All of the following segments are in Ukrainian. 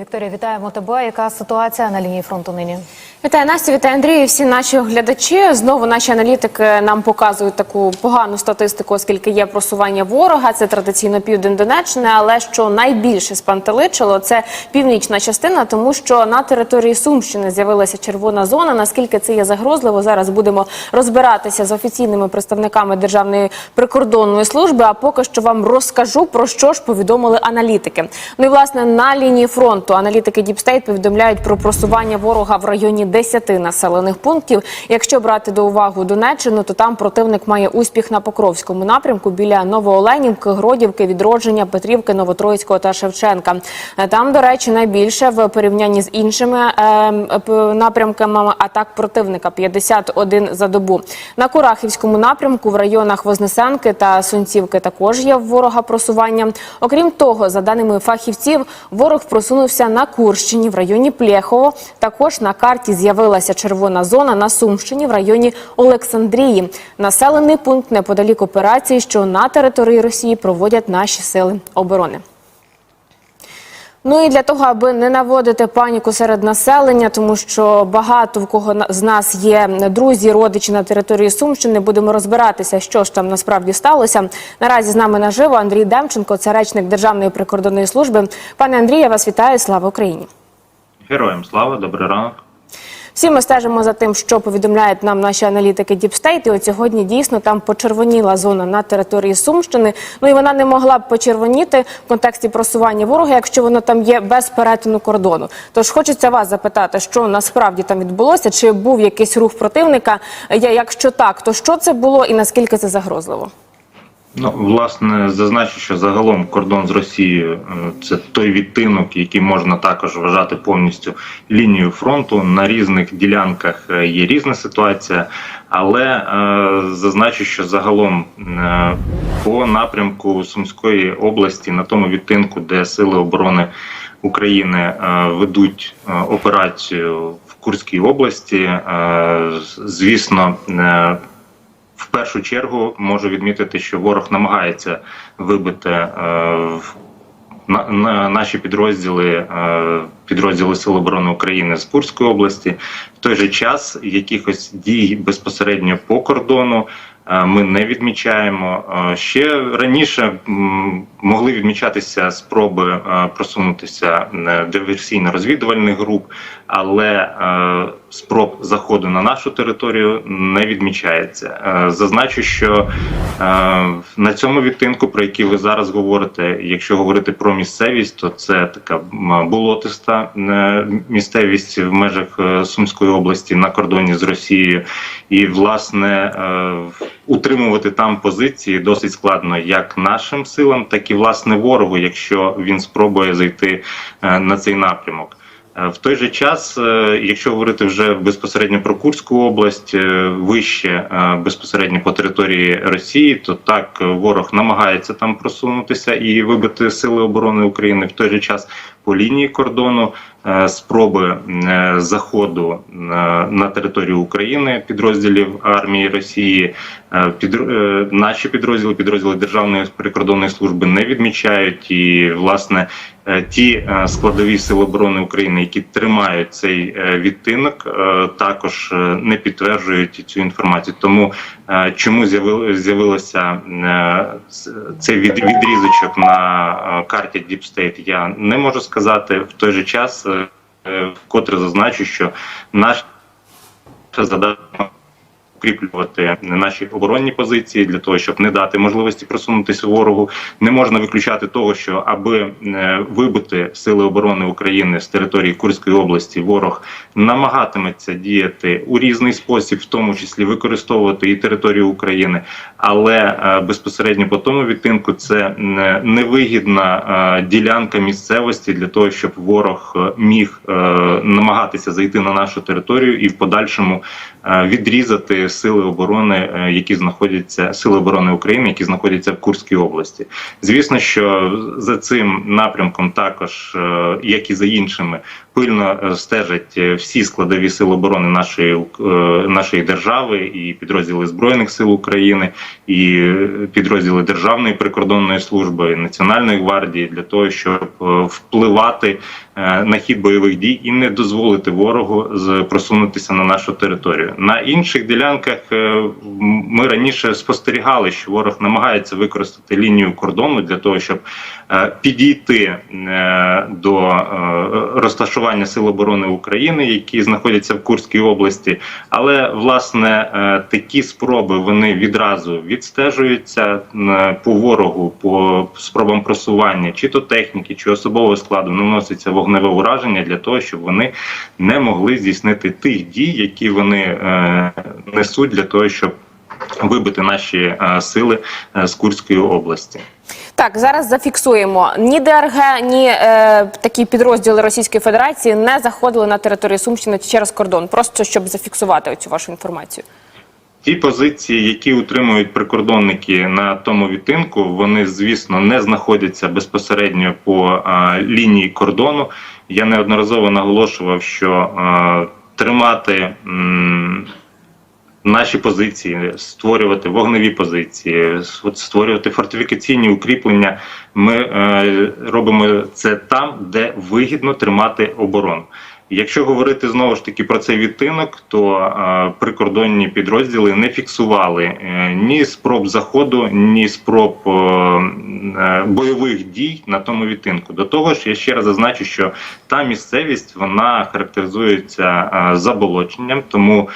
Вікторія, вітаємо тебе. Яка ситуація на лінії фронту нині? Вітаю Настю, вітаю Андрію. і Всі наші глядачі. Знову наші аналітики нам показують таку погану статистику, оскільки є просування ворога. Це традиційно південь Донеччини. Але що найбільше спантеличило, це північна частина, тому що на території Сумщини з'явилася червона зона. Наскільки це є загрозливо? Зараз будемо розбиратися з офіційними представниками Державної прикордонної служби. А поки що вам розкажу про що ж повідомили аналітики. Ну і власне на лінії фронту аналітики Діпстейт повідомляють про просування ворога в районі 10 населених пунктів. Якщо брати до уваги Донеччину, то там противник має успіх на Покровському напрямку біля Новооленівки, Гродівки, Відродження, Петрівки, Новотроїцького та Шевченка. Е, Там, до речі, найбільше в порівнянні з іншими е, напрямками атак противника 51 за добу. На Курахівському напрямку в районах Вознесенки та Сунцівки також є ворога просування. Окрім того, за даними фахівців, ворог просунувся на Курщині в районі Плєхово. Також на карті з'явилася червона зона на Сумщині в районі Олександрії. Населений пункт неподалік операції, що на території Росії проводять наші сили оборони. Ну і для того, аби не наводити паніку серед населення, тому що багато в кого з нас є друзі, родичі на території Сумщини, будемо розбиратися, що ж там насправді сталося. Наразі з нами наживо Андрій Демченко, це речник Державної прикордонної служби. Пане Андрію, я вас вітаю. Слава Україні! Героям слава, добрий ранок. Всі ми стежимо за тим, що повідомляють нам наші аналітики Діпстейт. І от сьогодні дійсно там почервоніла зона на території Сумщини. Ну і вона не могла б почервоніти в контексті просування ворога, якщо воно там є без перетину кордону. Тож хочеться вас запитати, що насправді там відбулося, чи був якийсь рух противника? Якщо так, то що це було і наскільки це загрозливо? Ну, власне, зазначу, що загалом кордон з Росією е, це той відтинок, який можна також вважати повністю лінією фронту. На різних ділянках е, є різна ситуація, але е, зазначу, що загалом е, по напрямку Сумської області, на тому відтинку, де сили оборони України е, ведуть е, операцію в Курській області, е, звісно. е, В першу чергу можу відмітити, що ворог намагається вибити е, на, на наші підрозділи, е, підрозділи Сил оборони України з Курської області. В той же час якихось дій безпосередньо по кордону е, ми не відмічаємо. Ще раніше могли відмічатися спроби просунутися диверсійно-розвідувальних груп, але спроб заходу на нашу територію не відмічається. Е, Зазначу, що е, на цьому відтинку, про який ви зараз говорите, якщо говорити про місцевість, то це така болотиста е, місцевість в межах Сумської області на кордоні з Росією, і власне утримувати там позиції досить складно як нашим силам, так і власне ворогу, якщо він спробує зайти на цей напрямок. Е, В той же час, е, якщо говорити вже безпосередньо про Курську область, е, вище безпосередньо по території Росії, то так ворог намагається там просунутися і вибити сили оборони України. В той же час по лінії кордону спроби е, заходу е, на територію України підрозділів армії Росії, е, е, наші підрозділи, підрозділи Державної прикордонної служби не відмічають і власне. е, Ті е, складові сил оборони України, які тримають цей е, відтинок, е, також е, не підтверджують цю інформацію. Тому е, чому з'явилося е, цей від- відрізочок на е, карті State, я не можу сказати. В той же час, е, е, вкотре зазначу, що наша задача укріплювати наші оборонні позиції для того, щоб не дати можливості просунутися ворогу. Не можна виключати того, що аби е, вибити сили оборони України з території Курської області, ворог намагатиметься діяти у різний спосіб, в тому числі використовувати і територію України, але е, безпосередньо по тому відтинку це е, невигідна ділянка місцевості для того, щоб ворог міг намагатися зайти на нашу територію і в подальшому відрізати сили оборони, е, які знаходяться сили оборони України, які знаходяться в Курській області. Звісно, що за цим напрямком, також е, як і за іншими, пильно е, стежать всі складові сили оборони нашої нашої держави і підрозділи збройних сил України, і підрозділи Державної прикордонної служби, Національної гвардії для того, щоб впливати на хід бойових дій і не дозволити ворогу просунутися на нашу територію. На інших ділянках е, ми раніше спостерігали, що ворог намагається використати лінію кордону для того, щоб е, підійти е, до е, розташування сил оборони України, які знаходяться в Курській області. Але власне е, такі спроби вони відразу відстежуються е, по ворогу, по спробам просування, чи то техніки, чи особового складу наноситься вогневе ураження для того, щоб вони не могли здійснити тих дій, які вони е, несуть для того, щоб вибити наші е, сили е, з Курської області. Так, зараз зафіксуємо. Ні ДРГ, ні е, такі підрозділи Російської Федерації не заходили на територію Сумщини через кордон. Просто щоб зафіксувати цю вашу інформацію. Ті позиції, які утримують прикордонники на тому відтинку, вони звісно не знаходяться безпосередньо по а, лінії кордону. Я неодноразово наголошував, що а, тримати м, наші позиції, створювати вогневі позиції, створювати фортифікаційні укріплення. Ми е, робимо це там, де вигідно тримати оборону. Якщо говорити знову ж таки про цей відтинок, то е, прикордонні підрозділи не фіксували е, ні спроб заходу, ні спроб е, е, бойових дій на тому відтинку. До того ж, я ще раз зазначу, що та місцевість вона характеризується е, заболоченням, тому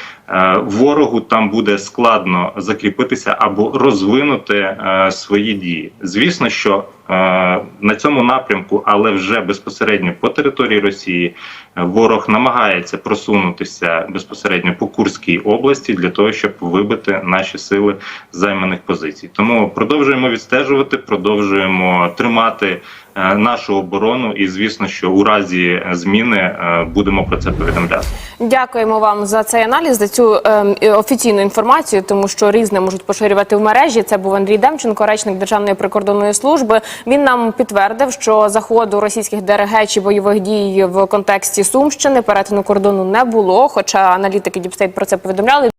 ворогу там буде складно закріпитися або розвинути е, свої дії. Звісно, що е, на цьому напрямку, але вже безпосередньо по території Росії, е, ворог намагається просунутися безпосередньо по Курській області для того, щоб вибити наші сили з займаних позицій. Тому продовжуємо відстежувати, продовжуємо тримати е, нашу оборону, і звісно, що у разі е, зміни е, будемо про це повідомляти. Дякуємо вам за цей аналіз, за цю ем, офіційну інформацію, тому що різне можуть поширювати в мережі. Це був Андрій Демченко, речник Державної прикордонної служби. Він нам підтвердив, що заходу російських ДРГ чи бойових дій в контексті Сумщини перетину кордону не було. Хоча аналітики Діпстейт про це повідомляли.